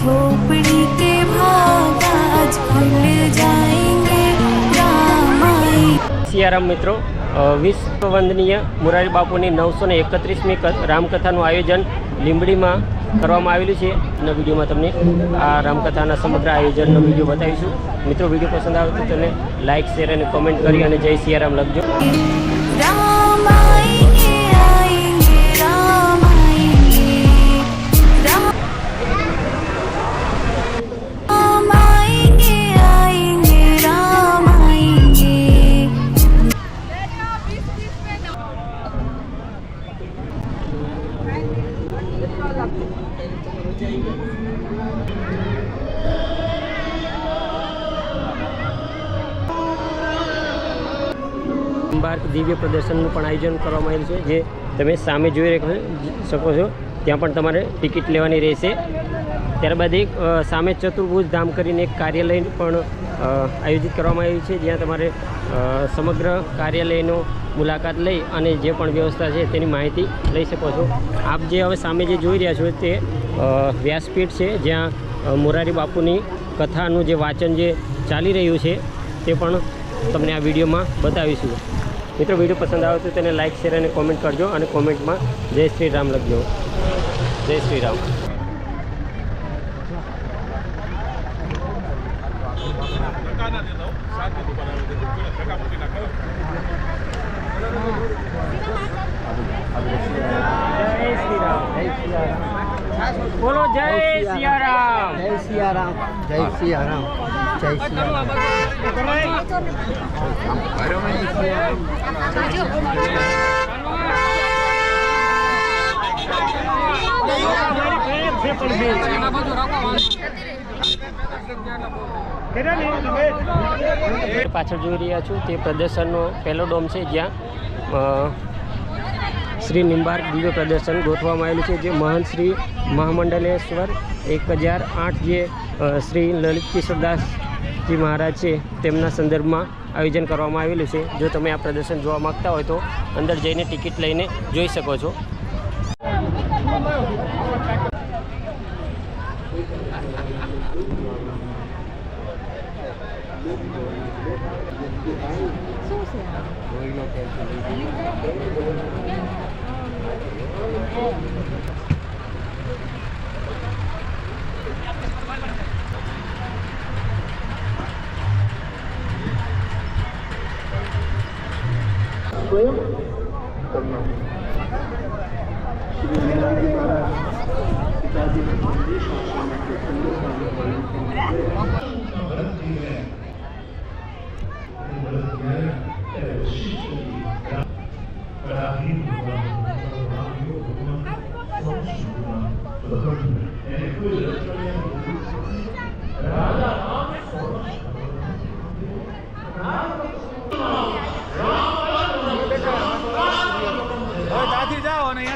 झोपड़ी के भाग आज खुल जाएंगे रामाई સિયારામ મિત્રો અ, વિશ્વ વંદનીય મુરારી બાપુની નવસો ને એકત્રીસમી રામકથાનું આયોજન લીંબડીમાં કરવામાં આવેલું છે અને વિડીયોમાં તમને આ રામકથાના સમગ્ર આયોજનનો વિડીયો બતાવીશું મિત્રો વિડીયો પસંદ આવે તો તેને લાઇક શેર અને કોમેન્ટ કરી અને જય સિયારામ લખજો બાર્ક દિવ્ય પ્રદર્શનનું પણ આયોજન કરવામાં આવ્યું છે, જે તમે સામે જોઈ શકો છો. ત્યાં પણ તમારે ટિકિટ લેવાની રહેશે. ત્યારબાદ એક સામે ચતુર્ભુજ ધામ કરીને એક કાર્યાલય પણ આયોજિત કરવામાં આવ્યું છે, જ્યાં તમારે સમગ્ર કાર્યાલયનો મુલાકાત લઈ અને જે પણ વ્યવસ્થા છે તેની માહિતી લઈ શકો છો. આપ જે હવે સામે જે જોઈ રહ્યા છો તે વ્યાસપીઠ છે, જ્યાં મોરારી બાપુની કથાનું જે વાંચન જે ચાલી રહ્યું છે તે પણ તમને આ વિડીયોમાં બતાવીશું. મિત્રો વીડિયો પસંદ આવે તો તેને લાઇક શેર અને કોમેન્ટ કરજો અને કોમેન્ટમાં જય શ્રી રામ લખજો. જય શ્રી રામ. જય શ્રી રામ. જય સિયારામ બોલો જય સિયારામ જય સિયારામ જય સિયારામ પાછળ જોઈ રહ્યા છું તે પ્રદર્શનનો પહેલો ડોમ છે જ્યાં શ્રી નિંબાર્ક દિવ્ય પ્રદર્શન ગોઠવવામાં આવેલું છે, જે મહંત શ્રી મહામંડલેશ્વર એક હજાર આઠ જે શ્રી લલિત કિશોરદાસજી મહારાજ છે, તેમના સંદર્ભમાં આયોજન કરવામાં આવેલું છે. જો તમે આ પ્રદર્શન જોવા માગતા હોય તો અંદર જઈને ટિકિટ લઈને જોઈ શકો છો. હવે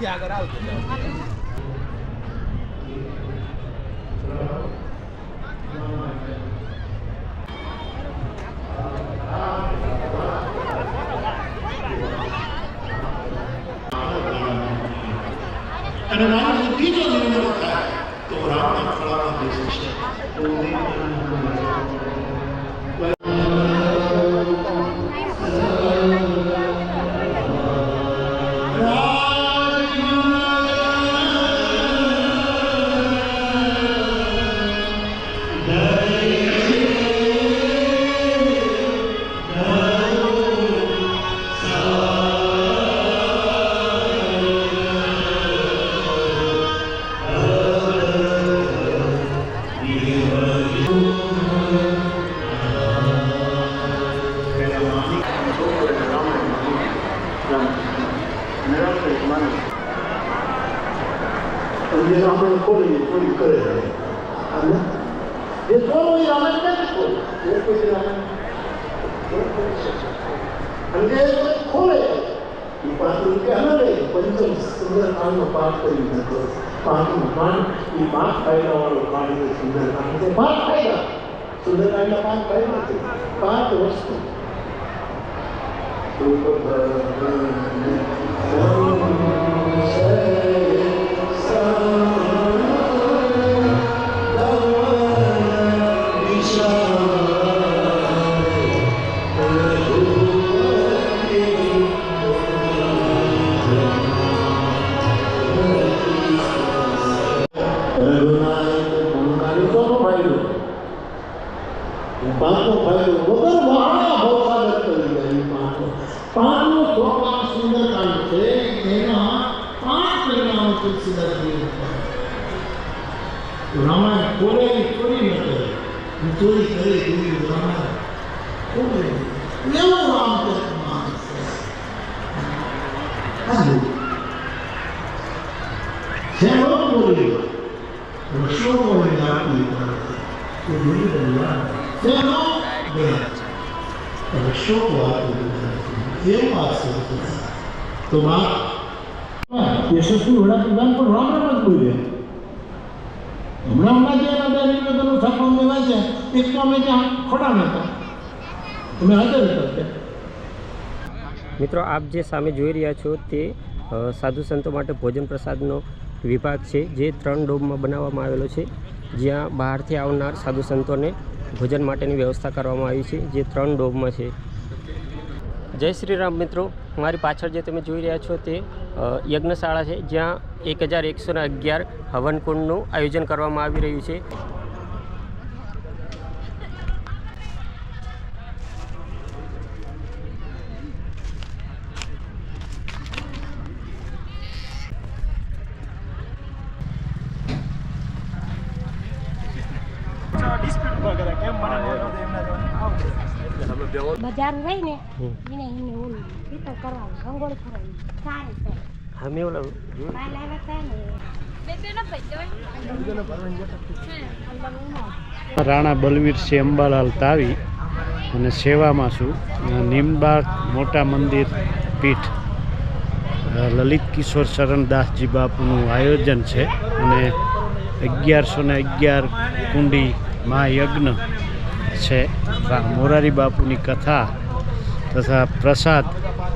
જાઓ અને અહીંયાથી આગળ આવજો અને માણસ બીજો નિર્ણય થાય તો રામના ખોળામાં બેસી છે એ રામાયણ નથી કોઈ રામાયણ અને જે ખોલે એ પાછું કે હને પંચમ સુંદરકાંડનો પાઠ કરી નાખો પાંચમું કાંડ એ પાંચ ફાયદાવાળો છે સુંદરકાંડ છે પાંચ ફાયદા સુંદરકાંડના પાંચ પાંચ વસ્તુ પાંચનો ફાયદો વગર વહાણા ભવસાગર કરી જાય પાંચનો પાંચનો ચોપા સુંદરકાંડ છે એના પાંચ પરિણામો તુલસીદાસ રામાયણ કોને ચોરી ન કરે ચોરી કરે ચોરી રામાયણ કોરે એવો રામચરિત માનસ છે આ જુઓ. જેમ રોજ બોલી વર્ષો બોલી આપી તો બે વર્ષો આપી એવું આ છે તો માં યશસ્વી મિત્રો, આપ જે સામે જોઈ રહ્યા છો તે સાધુ સંતો માટે ભોજન પ્રસાદનો વિભાગ છે, જે ત્રણ ડોમમાં બનાવવામાં આવેલો છે, જ્યાં બહારથી આવનાર સાધુ સંતોને ભોજન માટેની વ્યવસ્થા કરવામાં આવી છે, જે ત્રણ ડોમમાં છે. જય શ્રી રામ મિત્રો, મારી પાછળ જે તમે જોઈ રહ્યા છો તે યજ્ઞશાળા છે, જ્યાં એક હજાર એકસો અગિયાર હવનકુંડનું આયોજન કરવામાં આવી રહ્યું છે. બજાર રહી ને એને એને ઓલું એ કરવાનું રંગોળી કરવાની. સારી સારી હા ઓલા જોયું. કાલ હતા ને. રાણા બલવીરસિંહ અંબાલાલ તાવી અને સેવામાં છું. નિમબાગ મોટા મંદિર પીઠ લલિત કિશોર શરણદાસજી બાપુનું આયોજન છે. અને અગિયારસો ને અગિયાર કુંડી મહાયજ્ઞ છે. મોરારી બાપુની કથા તથા પ્રસાદ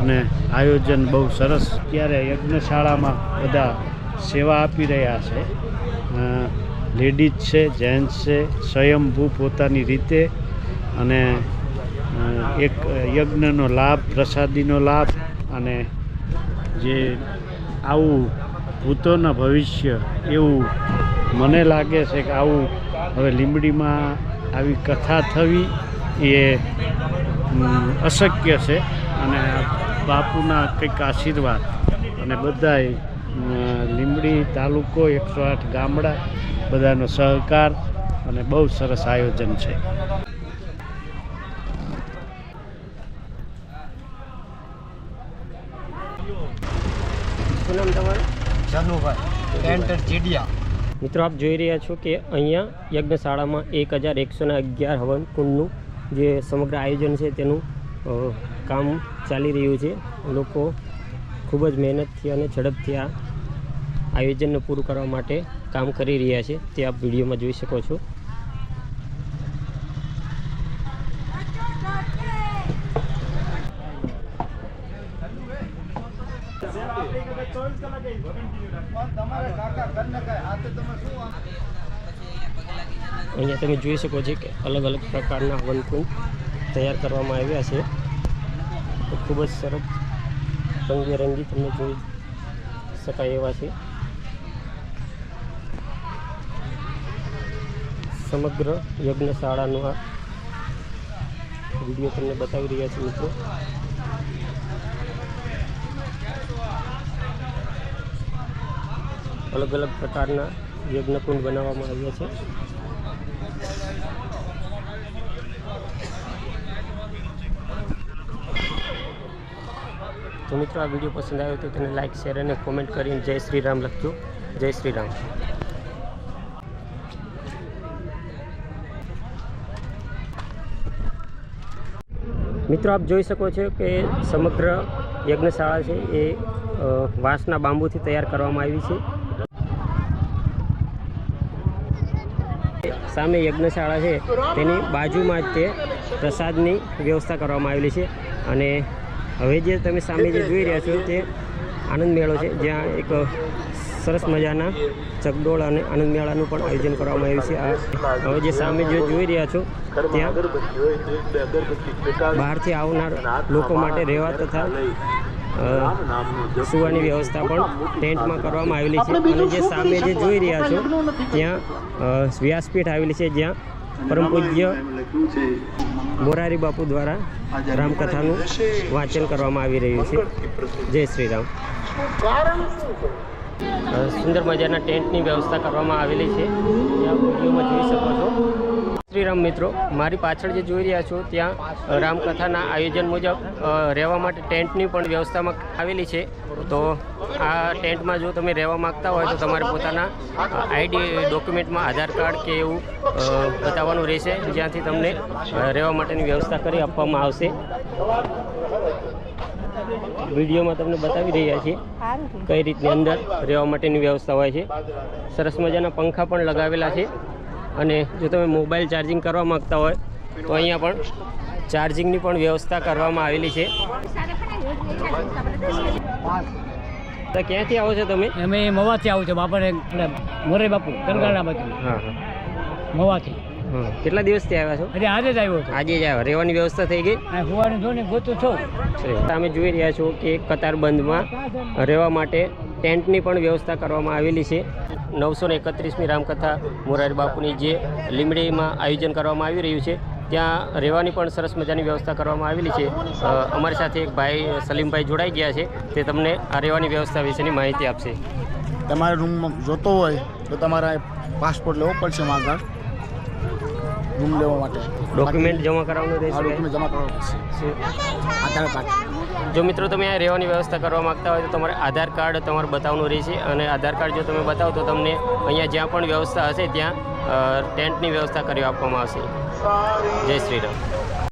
અને આયોજન બહુ સરસ. ત્યારે યજ્ઞશાળામાં બધા સેવા આપી રહ્યા છે. લેડીઝ છે, જેન્ટ્સ છે, સ્વયંભૂ પોતાની રીતે અને એક યજ્ઞનો લાભ, પ્રસાદીનો લાભ અને જે આવું ભૂતોના ભવિષ્ય એવું મને લાગે છે કે આવું હવે લીંબડીમાં આવી કથા થવી એ અશક્ય છે અને બાપુના કંઈક આશીર્વાદ અને બધાય અમ, લીંબડી તાલુકો એકસો આઠ ગામડા બધાનો સહકાર અને બહુ સરસ આયોજન છે. શું નામ તમારું? જનુભાઈ ટેન્ટર ચીડિયા. મિત્રો, આપ જોઈ રહ્યા છો કે અહીંયા યજ્ઞશાળામાં એક હજાર એકસો અગિયાર હવન કુંડનું જે સમગ્ર આયોજન છે તેનું કામ ચાલી રહ્યું છે. લોકો ખૂબ જ મહેનતથી અને ઝડપથી આ આયોજનને પૂરું કરવા માટે કામ કરી રહ્યા છે. તે આપ વિડીયોમાં જોઈ શકો છો. અહીંયા તમે જોઈ શકો છો કે અલગ અલગ પ્રકારના હવનકુંડ તૈયાર કરવામાં આવ્યા છે. ખૂબ જ સરસ રંગબેરંગી તમને જોઈ શકાય એવા છે. સમગ્ર યજ્ઞશાળાનો આ વીડિયો તમને બતાવી રહ્યા છે મિત્રો. અલગ અલગ પ્રકારના યજ્ઞકુંડ બનાવવામાં આવ્યા છે. તો મિત્રો, આ વીડિયો પસંદ આવ્યો તો તેને લાઇક શેર અને કોમેન્ટ કરીને જય શ્રી રામ લખજો. જય શ્રી રામ. મિત્રો, આપ જોઈ શકો છો કે સમગ્ર યજ્ઞશાળા છે એ વાંસના બાંબુથી તૈયાર કરવામાં આવી છે. સામે યજ્ઞશાળા છે, તેની બાજુમાં જ તે પ્રસાદની વ્યવસ્થા કરવામાં આવેલી છે. અને હવે જે તમે સામે જે જોઈ રહ્યા છો તે આનંદ મેળો છે, જ્યાં એક સરસ મજાના ચકડોળ અને આનંદ મેળાનું પણ આયોજન કરવામાં આવ્યું છે. આ હવે જે સામે જે જોઈ રહ્યા છો, ત્યાં બહારથી આવનાર લોકો માટે રહેવા તથા સુવાની વ્યવસ્થા પણ ટેન્ટમાં કરવામાં આવેલી છે. અને જે સામે જે જોઈ રહ્યા છો ત્યાં વ્યાસપીઠ આવેલી છે જ્યાં પરમ પૂજ્ય મોરારી બાપુ દ્વારા રામકથાનું વાંચન કરવામાં આવી રહ્યું છે. જય શ્રી રામ. સુંદર મજાના ટેન્ટની વ્યવસ્થા કરવામાં આવેલી છે. ત્યાં વિડીયોમાં જોઈ શકો છો. શ્રીરામ મિત્રો, મારી પાછળ જે જોઈ રહ્યા છો, ત્યાં રામકથાના આયોજન મુજબ રહેવા માટે ટેન્ટની પણ વ્યવસ્થામાં આવેલી છે. તો આ ટેન્ટમાં જો તમે રહેવા માગતા હોય, તો તમારે પોતાના આઈડી, ડોક્યુમેન્ટમાં આધાર કાર્ડ કે એવું બતાવવાનું રહેશે. જ્યાંથી તમને રહેવા માટેની વ્યવસ્થા કરી આપવામાં આવશે. વિડીયોમાં તમને બતાવી રહ્યા છીએ કઈ રીતની અંદર રહેવા માટેની વ્યવસ્થા હોય છે. સરસ મજાના પંખા પણ લગાવેલા છે. અને જો તમે મોબાઈલ ચાર્જિંગ કરવા માગતા હોય તો અહીંયા પણ ચાર્જિંગની પણ વ્યવસ્થા કરવામાં આવેલી છે. તો ક્યાંથી આવો છો તમે? અમે મવાથી આવું છો બાપા મોરે બાપુ ગરગાડા બાજુ. હા હા. મવાથી. કેટલા દિવસથી આવ્યા છો? એટલે આજે જ આવ્યો આજે જ આવ્યો. રહેવાની વ્યવસ્થા થઈ ગઈ? આ જો ને ગોતું છો. તમે જોઈ રહ્યા છો કે કતારબંધમાં રહેવા માટે ટેન્ટની પણ વ્યવસ્થા કરવામાં આવેલી છે. નવસો ને એકત્રીસમી રામકથા મોરારી બાપુની જે લીમડીમાં આયોજન કરવામાં આવી રહ્યું છે ત્યાં રહેવાની પણ સરસ મજાની વ્યવસ્થા કરવામાં આવેલી છે. અમારી સાથે એક ભાઈ સલીમભાઈ જોડાઈ ગયા છે તે તમને આ રહેવાની વ્યવસ્થા વિશેની માહિતી આપશે. તમારે રૂમ જોતો હોય તો તમારે પાસપોર્ટ લેવો પડશે આગળ. રૂમ લેવા માટે. ડોક્યુમેન્ટ જમા કરાવવાનું રહેશે ડોક્યુમેન્ટ જમા કરવા પડશે આધાર કાર્ડ. જો મિત્રો તમે આ રહેવાની વ્યવસ્થા કરવા માગતા હોય તો તમારે આધાર કાર્ડ તમારે બતાવવાનું રહેશે અને આધાર કાર્ડ જો તમે બતાવો તો તમને અહીંયા જ્યાં પણ વ્યવસ્થા હશે ત્યાં ટેન્ટની વ્યવસ્થા કરી આપવામાં આવશે. જય શ્રી રામ.